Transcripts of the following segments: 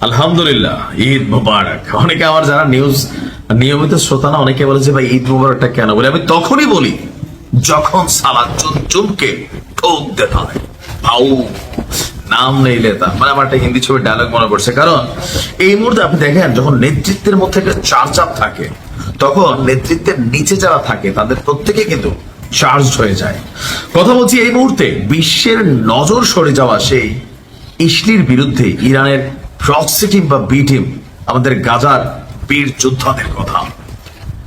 আলহামদুলিল্লাহ, ঈদ মুবারক। অনেকে আমার যারা নিউজ নিয়মিত শ্রোতা না অনেকে বলে যে, ভাই, ঈদ মুবারকটা কেন? বলে, আমি তখনই বলি যখন সালা চুন, চুনকে ঠোক দেতা হয়। ভাউ, নাম নেই লেতা মানে আমার একটা হিন্দি ছবির ডায়লগ মনে পড়ছে। কারণ, এই মুহূর্তে আপনি দেখেন, যখন নেতৃত্বের মধ্যে একটা চাপ থাকে, তখন নেতৃত্বের নিচে যারা থাকে, তাদের প্রত্যেকে কিন্তু চার্জ হয়ে যায়। কথা বলছি এই মুহূর্তে বিশ্বের নজর সরে যাওয়া সেই ইসলির বিরুদ্ধে, ইরানের প্রক্সি টিম বা বি টিম আমাদের গাজার বীর যোদ্ধাদের কথা।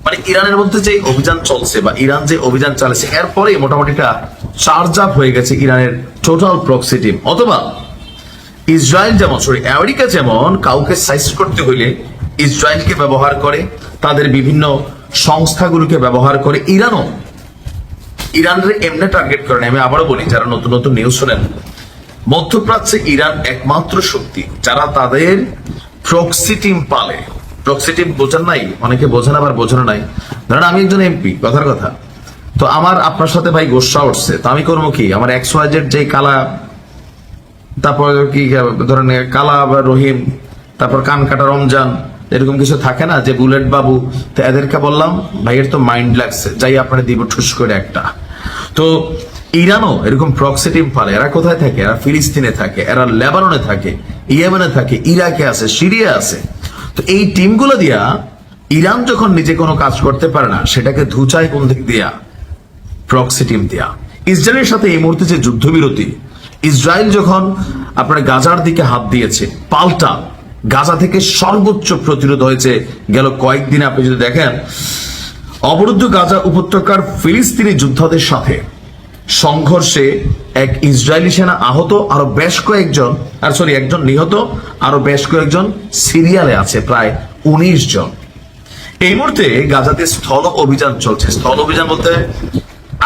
মানে ইরানের মধ্যে যে অভিযান চলছে বা ইরান যে অভিযান চালাচ্ছে, এরপরে মোটামুটি একটা চার্জ আপ হয়ে গেছে ইরানের টোটাল প্রক্সি টিম অথবা ইসরায়েল যেমন সরি আমেরিকা যেমন কাউকে সাইজ করতে হইলে ইসরায়েলকে ব্যবহার করে, তাদের বিভিন্ন সংস্থাগুলোকে ব্যবহার করে, ইরানও। ইরানের এমনি টার্গেট করে আমি আবারও বলি, যারা নতুন নতুন নিউজ শোনেন মধ্যপ্রাচ্যে ইরান একমাত্র শক্তি, যারা তাদের প্রক্সি টিম পালে। প্রক্সি টিম বোঝেন নাই, অনেকে বোঝেন আবার বোঝানো নাই। ধরেন আমি একজন এমপি, কথার কথা। তো আমার, আপনার সাথে ভাই গোসা উঠছে, তো আমি করব কি? আমার এক্স ওয়াইজের যে কালা, তারপর কি, ধরেন কালা বা রহিম, তারপর কান কাটা রমজান, এরকম কিছু থাকে না, যে বুলেট বাবু, তো এদেরকে বললাম, ভাইয়ের তো মাইন্ড লাগছে, যাই আপনারা দিব ঠুস করে একটা। তো ইরানও এরকম প্রক্সি পালে এরা কোথায় থাকে? এরা ফিলিস্তিনে থাকে, এরা লেবাননে থাকে, ইয়েমেনে থাকে, ইরাকে আছে সিরিয়া আছে। তো এই টিমগুলো দিয়া ইরান যখন নিজে কোনো কাজ করতে পারে না, সেটাকে ধুচায় কোন দিক দিয়া? প্রক্সি টিম দেয়া। ইসরায়েলের সাথে এই মুহূর্তে যে যুদ্ধবিরতি, ইসরায়েল যখন আপনার গাজার দিকে হাত দিয়েছে, পাল্টা, গাজা থেকে সর্বোচ্চ প্রতিরোধ হয়েছে, গেল কয়েকদিন আপনি যদি দেখেন, অবরুদ্ধ গাজা উপত্যকার ফিলিস্তিনি যোদ্ধাদের সাথে সংঘর্ষে এক ইসরায়েলি সেনা আহত, আরও বেশ কয়েকজন, আর সরি একজন নিহত, আরও বেশ কয়েকজন সিরিয়ালে আছে, প্রায় উনিশ জন। এই মুহূর্তে গাজাতে স্থল অভিযান চলছে। স্থল অভিযান বলতে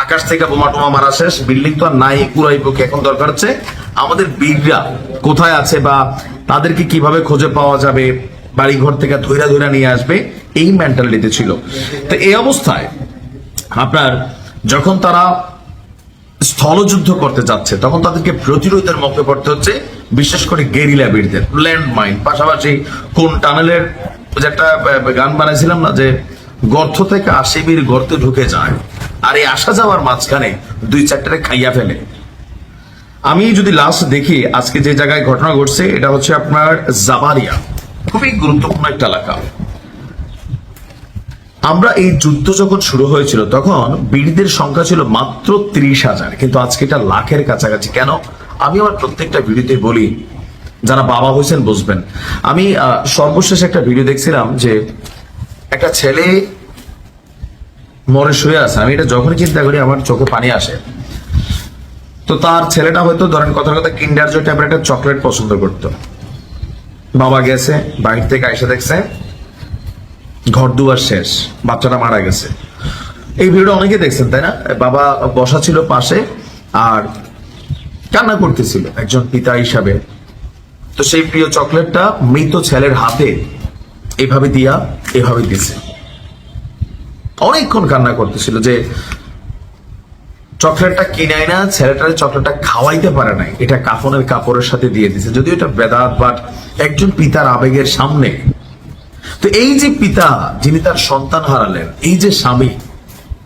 আকাশ থেকে বোমা টোমা মারা শেষ, বিল্ডিং তো আর নাই পুরাই পক্ষে এখন দরকার হচ্ছে। আমাদের বীররা কোথায় আছে বা তাদেরকে কীভাবে খুঁজে পাওয়া যাবে বাড়ি ঘর থেকে ধৈরা ধৈরা নিয়ে আসবে, এই মেন্টালিটি ছিল। তো এই অবস্থায় আপনার যখন তারা স্থলযুদ্ধ করতে যাচ্ছে, তখন তাদেরকে প্রতিরোধের মুখে পড়তে হচ্ছে, বিশেষ করে গেরিলা বীরদের ল্যান্ড মাইন পাশাপাশি কোন টানেলের একটা গান বানাইছিলাম না যে, গর্ত থেকে আশি বীর গর্তে ঢুকে যায়, আর এই আসা যাওয়ার মাঝখানে দুই চারটারে খাইয়া ফেলে। আমি যদি লাস্ট দেখি, আজকে যে জায়গায় ঘটনা ঘটছে, এটা হচ্ছে আপনার জাবারিয়া। খুবই গুরুত্বপূর্ণ একটা এলাকা। আমরা এই যুদ্ধ যখন শুরু হয়েছিল, তখন বীরদের সংখ্যা ছিল মাত্র ত্রিশ হাজার। কিন্তু আজকে এটা লাখের কাছাকাছি। কেন? আমি আমার প্রত্যেকটা ভিডিওতে বলি, যারা বাবা হয়েছেন বুঝবেন। আমি সর্বশেষ একটা ভিডিও দেখছিলাম যে একটা ছেলে মরে শুয়ে আছে। আমি এটা যখনই চিন্তা করি, আমার চোখে পানি আসে। তো তার ছেলেটা হয়তো, ধরেন কথার কথা, কিন্ডার জয় টাইপের একটা চকলেট পছন্দ করতো। বাবা গেছে বাইরে থেকে এসে দেখছে ঘর দুয়ার শেষ, বাচ্চাটা মারা গেছে। এই ভিডিও অনেকে দেখছেন, তাই না? বাবা বসা ছিল পাশে আর কান্না করতেছিল একজন পিতা হিসাবে। তো সেই প্রিয় চকলেটটা মৃত ছেলের হাতে এভাবে দিয়া এভাবে দিছে। অনেকক্ষণ কান্না করতেছিল যে চকলেটটা কিনাই না, ছেলেটার চকলেটটা খাওয়াইতে পারে নাই। এটা কাফনের কাপড়ের সাথে দিয়ে দিছে। যদিও এটা বেদাত বাট একজন পিতার আবেগের সামনে তো এই যে পিতা যিনি তার সন্তান হারালেন, এই যে স্বামী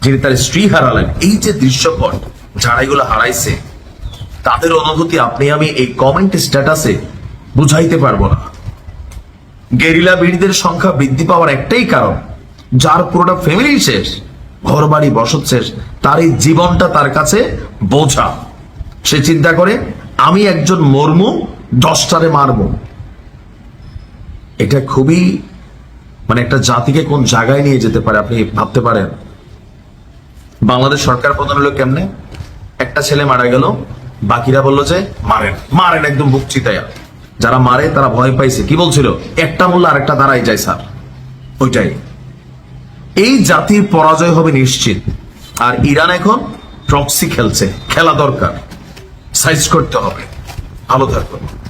যিনি তার স্ত্রী হারালেন, এই যে দৃশ্যপট যারা এগুলো হারাইছে, তাদের অনুভূতি আপনি আমি এই কমেন্ট স্ট্যাটাসে বুঝাইতে পারব না। গেরিলা বীরদের সংখ্যা বৃদ্ধি পাওয়ার একটাই কারণ, যার পুরোটা ফ্যামিলি শেষ ঘর বাড়ি বসত শেষ তার এই জীবনটা তার কাছে বোঝা। সে চিন্তা করে, আমি একজন মর্মু, দশটারে মারবো। এটা খুবই মানে একটা জাতিকে কোন জায়গায় নিয়ে যেতে পারে, আপনি ভাবতে পারেন? বাংলাদেশ সরকার প্রধান হলো কেমনে? একটা ছেলে মারা গেল, বাকিরা বলল যে মারেন মারেন একদম বুক চিতায়া যারা মারে, তারা ভয় পাইছে। কি বলছিল? একটা মূল্য আরেকটা দাঁড়াই যায়, স্যার। ওইটাই। এই জাতির পরাজয় হবে নিশ্চিত। আর ইরান এখন প্রক্সি খেলছে। খেলা দরকার। সাইজ করতে হবে। ভালো থাকবে